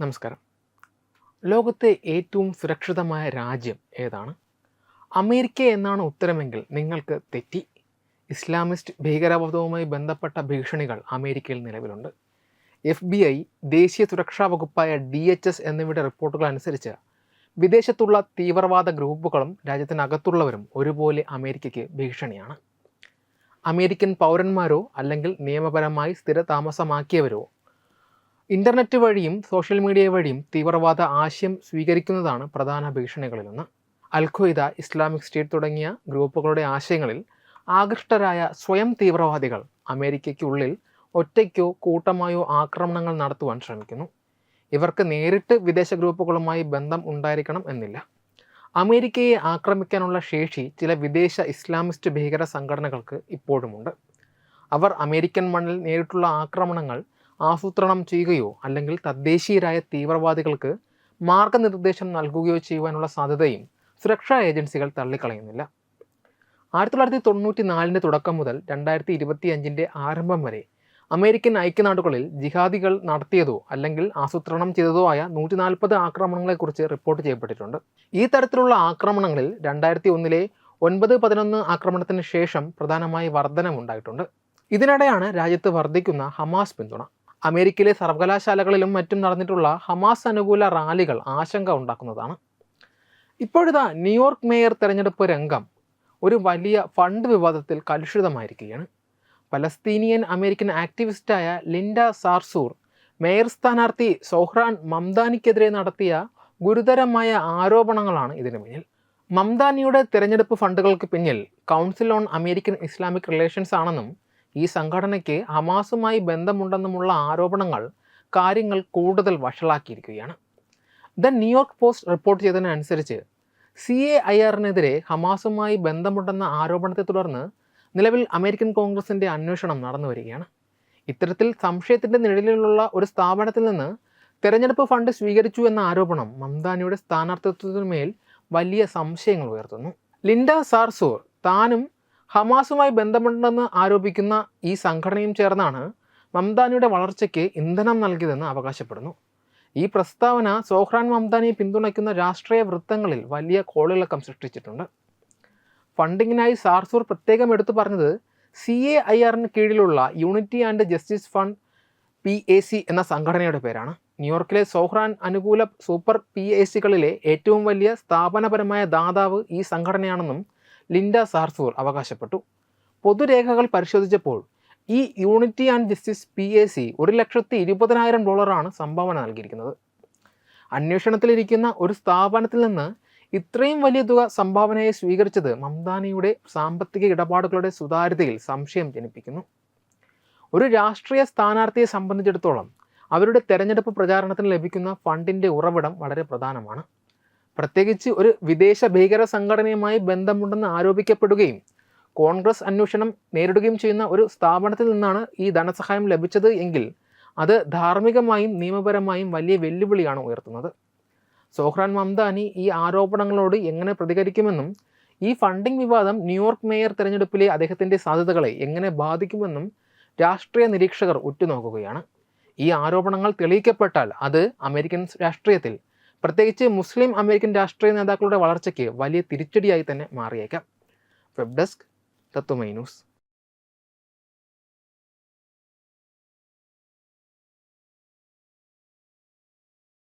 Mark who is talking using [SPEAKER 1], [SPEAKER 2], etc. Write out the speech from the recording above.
[SPEAKER 1] നമസ്കാരം. ലോകത്തെ ഏറ്റവും സുരക്ഷിതമായ രാജ്യം ഏതാണ്? അമേരിക്ക എന്നാണ് ഉത്തരമെങ്കിൽ നിങ്ങൾക്ക് തെറ്റി. ഇസ്ലാമിസ്റ്റ് ഭീകരവാദവുമായി ബന്ധപ്പെട്ട ഭീഷണികൾ അമേരിക്കയിൽ നിലവിലുണ്ട്. എഫ് ബി ഐ ദേശീയ സുരക്ഷാ വകുപ്പായ ഡി എച്ച് എസ് എന്നിവയുടെ റിപ്പോർട്ടുകൾ അനുസരിച്ച് വിദേശത്തുള്ള തീവ്രവാദ ഗ്രൂപ്പുകളും രാജ്യത്തിനകത്തുള്ളവരും ഒരുപോലെ അമേരിക്കയ്ക്ക് ഭീഷണിയാണ്. അമേരിക്കൻ പൗരന്മാരോ അല്ലെങ്കിൽ നിയമപരമായി സ്ഥിരതാമസമാക്കിയവരോ ഇന്റർനെറ്റ് വഴിയും സോഷ്യൽ മീഡിയ വഴിയും തീവ്രവാദ ആശയം സ്വീകരിക്കുന്നതാണ് പ്രധാന ഭീഷണികളിലൊന്ന്. അൽഖ്വയ്ദ ഇസ്ലാമിക് സ്റ്റേറ്റ് തുടങ്ങിയ ഗ്രൂപ്പുകളുടെ ആശയങ്ങളിൽ ആകൃഷ്ടരായ സ്വയം തീവ്രവാദികൾ അമേരിക്കയ്ക്കുള്ളിൽ ഒറ്റയ്ക്കോ കൂട്ടമായോ ആക്രമണങ്ങൾ നടത്തുവാൻ ശ്രമിക്കുന്നു. ഇവർക്ക് നേരിട്ട് വിദേശ ഗ്രൂപ്പുകളുമായി ബന്ധം ഉണ്ടായിരിക്കണം എന്നില്ല. അമേരിക്കയെ ആക്രമിക്കാനുള്ള ശേഷി ചില വിദേശ ഇസ്ലാമിസ്റ്റ് ഭീകര സംഘടനകൾക്ക് ഇപ്പോഴുമുണ്ട്. അവർ അമേരിക്കൻ മണ്ണിൽ നേരിട്ടുള്ള ആക്രമണങ്ങൾ ആസൂത്രണം ചെയ്യുകയോ അല്ലെങ്കിൽ തദ്ദേശീയരായ തീവ്രവാദികൾക്ക് മാർഗനിർദ്ദേശം നൽകുകയോ ചെയ്യുവാനുള്ള സാധ്യതയും സുരക്ഷാ ഏജൻസികൾ തള്ളിക്കളയുന്നില്ല. ആയിരത്തി തൊള്ളായിരത്തി തൊണ്ണൂറ്റി നാലിന്റെ തുടക്കം മുതൽ രണ്ടായിരത്തി ഇരുപത്തി അഞ്ചിന്റെ ആരംഭം വരെ അമേരിക്കൻ ഐക്യനാടുകളിൽ ജിഹാദികൾ നടത്തിയതോ അല്ലെങ്കിൽ ആസൂത്രണം ചെയ്തതോ ആയ നൂറ്റി നാൽപ്പത് ആക്രമണങ്ങളെക്കുറിച്ച് റിപ്പോർട്ട് ചെയ്യപ്പെട്ടിട്ടുണ്ട്. ഈ തരത്തിലുള്ള ആക്രമണങ്ങളിൽ രണ്ടായിരത്തി ഒന്നിലെ ഒൻപത് പതിനൊന്ന് ആക്രമണത്തിന് ശേഷം പ്രധാനമായി വർധനമുണ്ടായിട്ടുണ്ട്. ഇതിനിടെയാണ് രാജ്യത്ത് വർദ്ധിക്കുന്ന ഹമാസ് പിന്തുണ. അമേരിക്കയിലെ സർവകലാശാലകളിലും മറ്റും നടന്നിട്ടുള്ള ഹമാസ് അനുകൂല റാലികൾ ആശങ്ക ഉണ്ടാക്കുന്നതാണ്. ഇപ്പോഴിതാ ന്യൂയോർക്ക് മേയർ തെരഞ്ഞെടുപ്പ് രംഗം ഒരു വലിയ ഫണ്ട് വിവാദത്തിൽ കലുഷിതമായിരിക്കുകയാണ്. പലസ്തീനിയൻ അമേരിക്കൻ ആക്ടിവിസ്റ്റായ ലിൻഡ സാർസൂർ മേയർ സ്ഥാനാർത്ഥി സോഹ്റാൻ മംദാനിക്കെതിരെ നടത്തിയ ഗുരുതരമായ ആരോപണങ്ങളാണ് ഇതിനു പിന്നിൽ. മംദാനിയുടെ തിരഞ്ഞെടുപ്പ് ഫണ്ടുകൾക്ക് പിന്നിൽ Council on American Islamic Relations ആണെന്നും ഈ സംഘടനയ്ക്ക് ഹമാസുമായി ബന്ധമുണ്ടെന്നുമുള്ള ആരോപണങ്ങൾ കാര്യങ്ങൾ കൂടുതൽ വഷളാക്കിയിരിക്കുകയാണ്. The New York Post report ചെയ്തതിനനുസരിച്ച് C A I ആറിനെതിരെ ഹമാസുമായി ബന്ധമുണ്ടെന്ന ആരോപണത്തെ തുടർന്ന് നിലവിൽ അമേരിക്കൻ കോൺഗ്രസിന്റെ അന്വേഷണം നടന്നു വരികയാണ് ഇത്തരത്തിൽ സംശയത്തിന്റെ നിഴലിലുള്ള ഒരു സ്ഥാപനത്തിൽ നിന്ന് തെരഞ്ഞെടുപ്പ് ഫണ്ട് സ്വീകരിച്ചു എന്ന ആരോപണം മംദാനിയുടെ സ്ഥാനാർത്ഥിത്വത്തിനുമേൽ വലിയ സംശയങ്ങൾ ഉയർത്തുന്നു. ലിൻഡ സാർസൂർ താനും ഹമാസുമായി ബന്ധമുണ്ടെന്ന് ആരോപിക്കുന്ന ഈ സംഘടനയും ചേർന്നാണ് മംദാനിയുടെ വളർച്ചയ്ക്ക് ഇന്ധനം നൽകിയതെന്ന് അവകാശപ്പെടുന്നു. ഈ പ്രസ്താവന സോഹ്രാൻ മംദാനിയെ പിന്തുണയ്ക്കുന്ന രാഷ്ട്രീയ വൃത്തങ്ങളിൽ വലിയ കോളിളക്കം സൃഷ്ടിച്ചിട്ടുണ്ട്. ഫണ്ടിങ്ങിനായി സാർസൂർ പ്രത്യേകം എടുത്തു പറഞ്ഞത് സി എ ഐ ആറിന് കീഴിലുള്ള unity and justice fund P A C എന്ന സംഘടനയുടെ പേരാണ്. ന്യൂയോർക്കിലെ സോഹ്രാൻ അനുകൂല സൂപ്പർ പി എ സികളിലെ ഏറ്റവും വലിയ സ്ഥാപനപരമായ ദാതാവ് ഈ സംഘടനയാണെന്നും ലിൻഡ സാർസൂർ അവകാശപ്പെട്ടു. പൊതുരേഖകൾ പരിശോധിച്ചപ്പോൾ ഈ unity and justice P A C ഒരു ലക്ഷത്തി ഇരുപതിനായിരം ഡോളറാണ് സംഭാവന നൽകിയിരിക്കുന്നത്. അന്വേഷണത്തിലിരിക്കുന്ന ഒരു സ്ഥാപനത്തിൽ നിന്ന് ഇത്രയും വലിയ തുക സംഭാവനയെ സ്വീകരിച്ചത് മംദാനിയുടെ സാമ്പത്തിക ഇടപാടുകളുടെ സുതാര്യതയിൽ സംശയം ജനിപ്പിക്കുന്നു. ഒരു രാഷ്ട്രീയ സ്ഥാനാർത്ഥിയെ സംബന്ധിച്ചിടത്തോളം അവരുടെ തെരഞ്ഞെടുപ്പ് പ്രചാരണത്തിന് ലഭിക്കുന്ന ഫണ്ടിന്റെ ഉറവിടം വളരെ പ്രധാനമാണ്. പ്രത്യേകിച്ച് ഒരു വിദേശ ഭീകര സംഘടനയുമായി ബന്ധമുണ്ടെന്ന് ആരോപിക്കപ്പെടുകയും കോൺഗ്രസ് അന്വേഷണം നേരിടുകയും ചെയ്യുന്ന ഒരു സ്ഥാപനത്തിൽ നിന്നാണ് ഈ ധനസഹായം ലഭിച്ചത് എങ്കിൽ അത് ധാർമ്മികമായും നിയമപരമായും വലിയ വെല്ലുവിളിയാണ് ഉയർത്തുന്നത്. സോഹ്രാൻ മംദാനി ഈ ആരോപണങ്ങളോട് എങ്ങനെ പ്രതികരിക്കുമെന്നും ഈ ഫണ്ടിംഗ് വിവാദം ന്യൂയോർക്ക് മേയർ തെരഞ്ഞെടുപ്പിലെ അദ്ദേഹത്തിന്റെ സാധ്യതകളെ എങ്ങനെ ബാധിക്കുമെന്നും രാഷ്ട്രീയ നിരീക്ഷകർ ഉറ്റുനോക്കുകയാണ്. ഈ ആരോപണങ്ങൾ തെളിയിക്കപ്പെട്ടാൽ അത് അമേരിക്കൻ രാഷ്ട്രീയത്തിൽ പ്രത്യേകിച്ച് മുസ്ലിം അമേരിക്കൻ രാഷ്ട്രീയ നേതാക്കളുടെ വളർച്ചയ്ക്ക് വലിയ തിരിച്ചടിയായി തന്നെ മാറിയേക്കാം. Web desk Tatwamayi news.